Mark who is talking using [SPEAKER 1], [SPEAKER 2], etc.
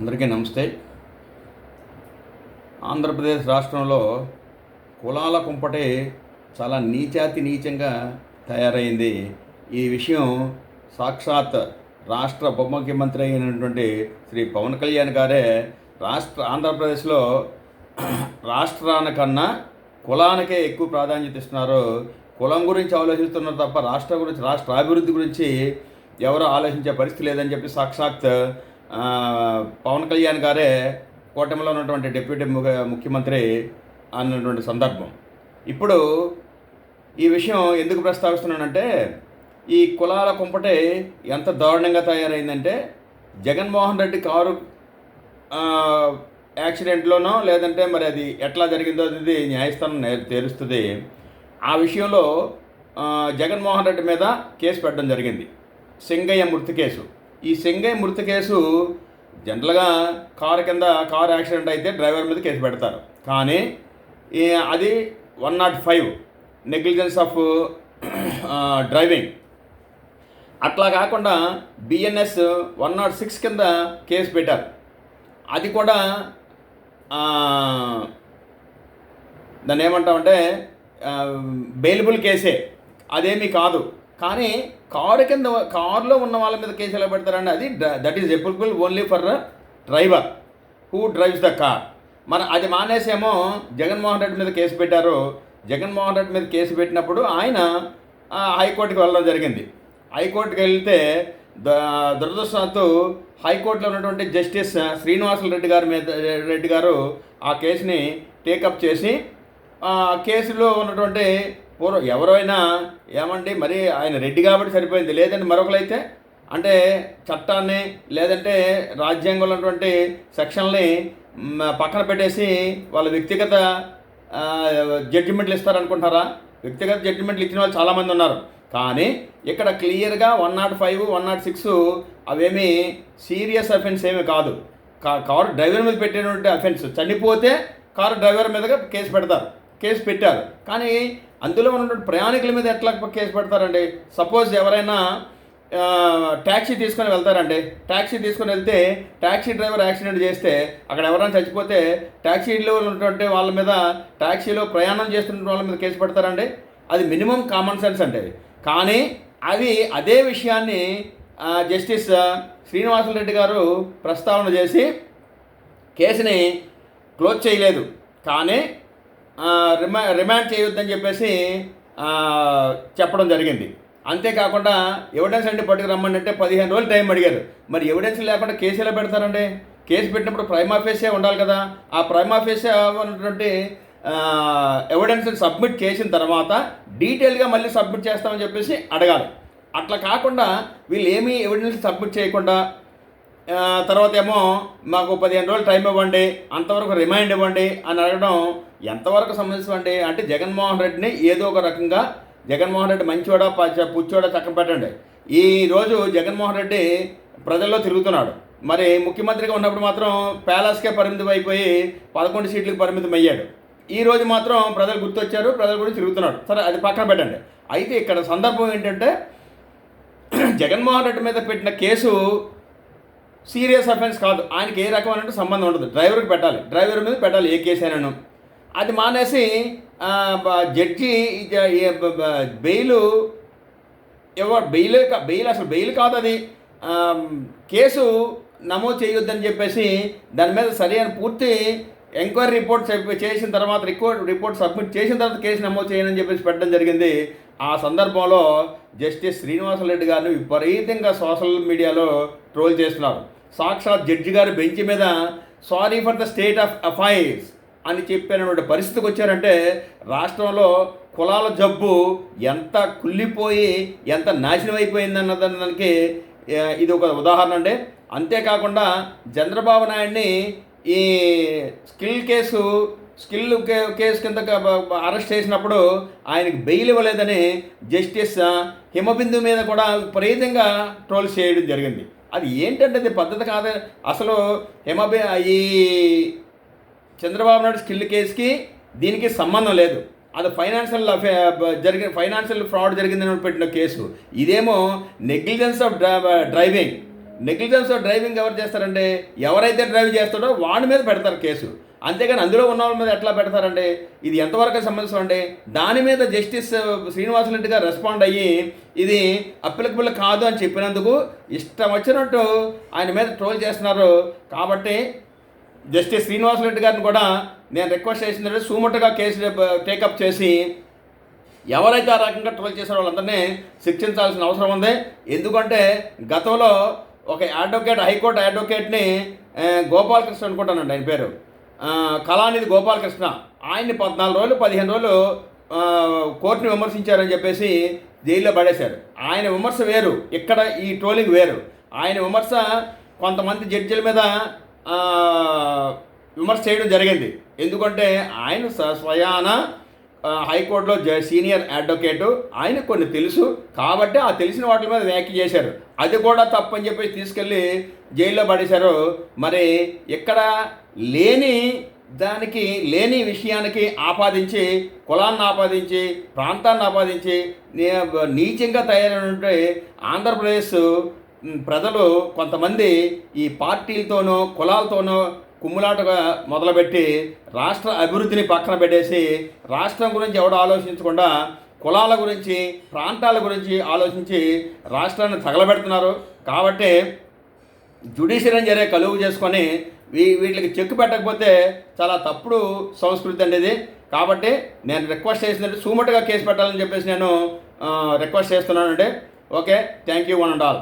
[SPEAKER 1] అందరికీ నమస్తే. ఆంధ్రప్రదేశ్ రాష్ట్రంలో కులాల కుంపటే చాలా నీచాతి నీచంగా తయారైంది. ఈ విషయం సాక్షాత్ రాష్ట్ర ఉప ముఖ్యమంత్రి అయినటువంటి శ్రీ పవన్ కళ్యాణ్ గారే రాష్ట్ర ఆంధ్రప్రదేశ్లో రాష్ట్రానికన్నా కులానికే ఎక్కువ ప్రాధాన్యత ఇస్తున్నారు. కులం గురించి ఆలోచిస్తున్నారు తప్ప రాష్ట్రం గురించి రాష్ట్ర అభివృద్ధి గురించి ఎవరు ఆలోచించే పరిస్థితి లేదని చెప్పి సాక్షాత్ పవన్ కళ్యాణ్ గారే కూటమిలో ఉన్నటువంటి డిప్యూటీ ముఖ్యమంత్రి అన్నటువంటి సందర్భం. ఇప్పుడు ఈ విషయం ఎందుకు ప్రస్తావిస్తున్నానంటే ఈ కులాల కుంపటే ఎంత దారుణంగా తయారైందంటే జగన్మోహన్ రెడ్డి కారు యాక్సిడెంట్లోనో లేదంటే మరి అది ఎట్లా జరిగిందో అది న్యాయస్థానం నే- తేలుస్తుంది ఆ విషయంలో జగన్మోహన్ రెడ్డి మీద కేసు పెట్టడం జరిగింది. సింగయ్య మృతి కేసు. ఈ సెంగై మృతి కేసు జనరల్గా కారు కింద కారు యాక్సిడెంట్ అయితే డ్రైవర్ మీద కేసు పెడతారు. కానీ అది one not five negligence of driving. అట్లా కాకుండా బిఎన్ఎస్ వన్ నాట్ సిక్స్ కింద కేసు పెట్టారు. అది కూడా దాన్ని ఏమంటామంటే బెయిలబుల్ కేసే అదేమీ కాదు. కానీ కారు కింద కారులో ఉన్న వాళ్ళ మీద కేసు ఎలా పెడతారండి? అది that is applicable only for driver who drives the car మన అది మానేసేమో జగన్మోహన్ రెడ్డి మీద కేసు పెట్టారు. జగన్మోహన్ రెడ్డి మీద కేసు పెట్టినప్పుడు ఆయన హైకోర్టుకి వెళ్ళడం జరిగింది. హైకోర్టుకి వెళ్తే ద హైకోర్టులో ఉన్నటువంటి జస్టిస్ శ్రీనివాసులు రెడ్డి గారి మీద రెడ్డి గారు ఆ కేసుని టేకప్ చేసి కేసులో ఉన్నటువంటి పూర్వ ఎవరైనా ఏమండి మరి ఆయన రెడ్డి కాబట్టి సరిపోయింది. లేదంటే మరొకరైతే అంటే చట్టాన్ని లేదంటే రాజ్యాంగంలో ఉన్నటువంటి సెక్షన్ని పక్కన పెట్టేసి వాళ్ళ వ్యక్తిగత జడ్జిమెంట్లు ఇస్తారనుకుంటారా? వ్యక్తిగత జడ్జిమెంట్లు ఇచ్చిన వాళ్ళు చాలామంది ఉన్నారు. కానీ ఇక్కడ క్లియర్గా one not five one not six అవేమీ సీరియస్ అఫెన్స్ ఏమీ కాదు. కా కారు డ్రైవర్ మీద పెట్టినటువంటి అఫెన్స్. చనిపోతే కారు డ్రైవర్ మీదగా కేసు పెడతారు. కేసు పెట్టారు. కానీ అందులో ఉన్నటువంటి ప్రయాణికుల మీద ఎట్లా కేసు పెడతారండి? సపోజ్ ఎవరైనా ట్యాక్సీ తీసుకొని వెళ్తారండి. ట్యాక్సీ తీసుకొని వెళ్తే ట్యాక్సీ డ్రైవర్ యాక్సిడెంట్ చేస్తే అక్కడ ఎవరైనా చచ్చిపోతే ట్యాక్సీలో ఉన్నటువంటి వాళ్ళ మీద ట్యాక్సీలో ప్రయాణం చేస్తున్న వాళ్ళ మీద కేసు పెడతారండి? అది మినిమం కామన్ సెన్స్ అంటే కానీ అది అదే విషయాన్ని జస్టిస్ శ్రీనివాసులు రెడ్డి గారు ప్రస్తావన చేసి కేసుని క్లోజ్ చేయలేదు. కానీ రిమా రిమాండ్ చేయొద్దని చెప్పేసి చెప్పడం జరిగింది. అంతేకాకుండా ఎవిడెన్స్ అంటే పట్టుకు రమ్మని అంటే పదిహేను రోజులు టైం అడిగారు. మరి ఎవిడెన్స్ లేకుండా కేసు ఎలా పెడతారండి? కేసు పెట్టినప్పుడు ప్రైమ్ ఆఫీసే ఉండాలి కదా? ఆ ప్రైమ్ ఆఫీసే ఉన్నటువంటి ఎవిడెన్స్ సబ్మిట్ చేసిన తర్వాత డీటెయిల్గా మళ్ళీ సబ్మిట్ చేస్తామని చెప్పేసి అడగాలి. అట్లా కాకుండా వీళ్ళు ఏమీ ఎవిడెన్స్ సబ్మిట్ చేయకుండా తర్వాత ఏమో మాకు పదిహేను రోజులు టైం ఇవ్వండి అంతవరకు రిమైండ్ ఇవ్వండి అని అడగడం ఎంతవరకు సంబంధించండి అంటే జగన్మోహన్ రెడ్డిని ఏదో ఒక రకంగా జగన్మోహన్ రెడ్డి మంచివాడా పచ్చ పుచ్చోడా చక్కన పెట్టండి. ఈరోజు జగన్మోహన్ రెడ్డి ప్రజల్లో తిరుగుతున్నాడు. మరి ముఖ్యమంత్రిగా ఉన్నప్పుడు మాత్రం ప్యాలెస్కే పరిమితం అయిపోయి పదకొండు సీట్లకు పరిమితం అయ్యాడు. ఈరోజు మాత్రం ప్రజలు గుర్తొచ్చారు ప్రజలు కూడా తిరుగుతున్నాడు సరే అది పక్కన పెట్టండి. అయితే ఇక్కడ సందర్భం ఏంటంటే జగన్మోహన్ రెడ్డి మీద పెట్టిన కేసు సీరియస్ అఫెన్స్ కాదు. ఆయనకి ఏ రకమైన సంబంధం ఉండదు. డ్రైవర్కి పెట్టాలి. డ్రైవర్ మీద పెట్టాలి ఏ కేసు అయినాను అది మానేసి జడ్జి బెయిల్ బెయిలు ఎవరు బెయిల్ బెయిల్ అసలు బెయిల్ కాదు అది. కేసు నమోదు చేయొద్దని చెప్పేసి దాని మీద సరైన పూర్తి ఎంక్వైరీ రిపోర్ట్ చేసిన తర్వాత రికార్డ్ రిపోర్ట్ సబ్మిట్ చేసిన తర్వాత కేసు నమోదు చేయనని చెప్పేసి పెట్టడం జరిగింది. ఆ సందర్భంలో జస్టిస్ శ్రీనివాసరెడ్డి గారిని విపరీతంగా సోషల్ మీడియాలో ట్రోల్ చేస్తున్నారు. సాక్షాత్ జడ్జి గారు బెంచ్ మీద sorry for the state of affairs అని చెప్పినటువంటి పరిస్థితికి వచ్చారంటే రాష్ట్రంలో కులాల జబ్బు ఎంత కుళ్ళిపోయి ఎంత నాశనం అయిపోయిందన్న దానికి ఇది ఒక ఉదాహరణ అండి. అంతేకాకుండా చంద్రబాబు నాయుడిని ఈ స్కిల్ కేసు స్కిల్ కే- కేసు కింద అరెస్ట్ చేసినప్పుడు ఆయనకు బెయిల్ ఇవ్వలేదని జస్టిస్ హిమబిందు మీద కూడా విపరీతంగా ట్రోల్ చేయడం జరిగింది. అది ఏంటంటే అది పద్ధతి కాదు. అసలు హిమబి ఈ చంద్రబాబు నాయుడు స్కిల్ కేసుకి దీనికి సంబంధం లేదు. అది ఫైనాన్షియల్ జరిగిన ఫైనాన్షియల్ ఫ్రాడ్ జరిగిందని పెట్టిన కేసు. ఇదేమో negligence of driving. Negligence driving ఎవరు చేస్తారంటే ఎవరైతే డ్రైవ్ చేస్తాడో వాడి మీద పెడతారు కేసు. అంతేగాని అందులో ఉన్న వాళ్ళ మీద ఎట్లా పెడతారండి? ఇది ఎంతవరకు సంబంధించిన అండి? దాని మీద జస్టిస్ శ్రీనివాసరెడ్డి గారు రెస్పాండ్ అయ్యి ఇది అప్లికబుల్ కాదు అని చెప్పినందుకు ఇష్టం వచ్చినట్టు ఆయన మీద ట్రోల్ చేస్తున్నారు. కాబట్టి జస్టిస్ శ్రీనివాసరెడ్డి గారిని కూడా నేను రిక్వెస్ట్ చేసిందంటే సూమట్టుగా కేసు టేకప్ చేసి ఎవరైతే ఆ రకంగా ట్రోల్ చేశారో వాళ్ళందరినీ శిక్షించాల్సిన అవసరం ఉంది. ఎందుకంటే గతంలో ఒక అడ్వకేట్ హైకోర్టు అడ్వకేట్ని గోపాలకృష్ణ అనుకుంటానండి ఆయన పేరు. కళానిధి గోపాలకృష్ణ. ఆయన్ని పద్నాలుగు రోజులు పదిహేను రోజులు కోర్టుని విమర్శించారని చెప్పేసి జైల్లో పడేశారు. ఆయన విమర్శ వేరు. ఇక్కడ ఈ ట్రోలింగ్ వేరు. ఆయన విమర్శ కొంతమంది జడ్జిల మీద విమర్శ చేయడం జరిగింది. ఎందుకంటే ఆయన స్వయాన హైకోర్టులో జ సీనియర్ అడ్వకేటు ఆయన కొన్ని తెలుసు కాబట్టి ఆ తెలిసిన వాటి మీద వ్యాఖ్య చేశారు. అది కూడా తప్పని చెప్పి తీసుకెళ్ళి జైల్లో పడేశారు. మరి ఇక్కడ లేని దానికి లేని విషయానికి ఆపాదించి కులాన్ని ఆపాదించి ప్రాంతాన్ని ఆపాదించి నీచంగా తయారైనటువంటి ఆంధ్రప్రదేశ్ ప్రజలు కొంతమంది ఈ పార్టీలతోనూ కులాలతోనూ కుమ్ములాటగా మొదలుపెట్టి రాష్ట్ర అభివృద్ధిని పక్కన పెట్టేసి రాష్ట్రం గురించి ఎవడు ఆలోచించకుండా కులాల గురించి ప్రాంతాల గురించి ఆలోచించి రాష్ట్రాన్ని తగలబెడుతున్నారు. కాబట్టి జుడిషియరీ జరిగే కలుగు చేసుకొని వీ వీటికి చెక్ పెట్టకపోతే చాలా తప్పుడు సంస్కృతి అండి ఇది. కాబట్టి నేను రిక్వెస్ట్ చేసినట్టు సూమటుగా కేసు పెట్టాలని చెప్పేసి నేను రిక్వెస్ట్ చేస్తున్నానండి. Okay thank you one and all.